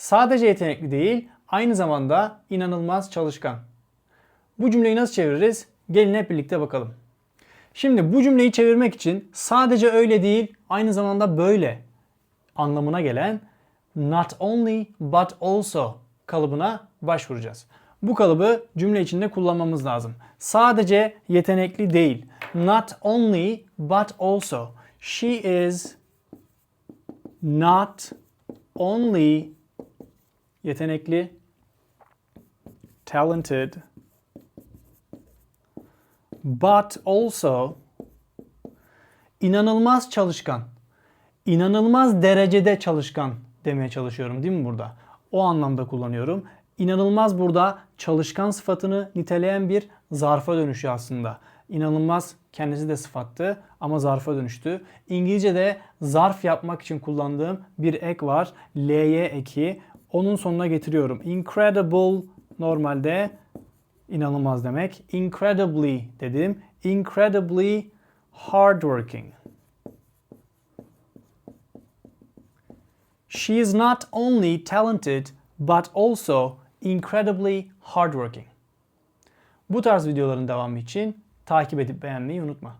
Sadece yetenekli değil, aynı zamanda inanılmaz çalışkan. Bu cümleyi nasıl çeviririz? Gelin hep birlikte bakalım. Şimdi bu cümleyi çevirmek için sadece öyle değil, aynı zamanda böyle anlamına gelen not only but also kalıbına başvuracağız. Bu kalıbı cümle içinde kullanmamız lazım. Sadece yetenekli değil. Not only but also. She is not only yetenekli, talented, but also inanılmaz çalışkan. İnanılmaz derecede çalışkan demeye çalışıyorum değil mi burada? O anlamda kullanıyorum. İnanılmaz burada çalışkan sıfatını niteleyen bir zarfa dönüşüyor aslında. İnanılmaz kendisi de sıfattı ama zarfa dönüştü. İngilizce'de zarf yapmak için kullandığım bir ek var. L'ye eki. Onun sonuna getiriyorum. Incredible normalde inanılmaz demek. Incredibly dedim. Incredibly hardworking. She is not only talented but also incredibly hardworking. Bu tarz videoların devamı için takip edip beğenmeyi unutma.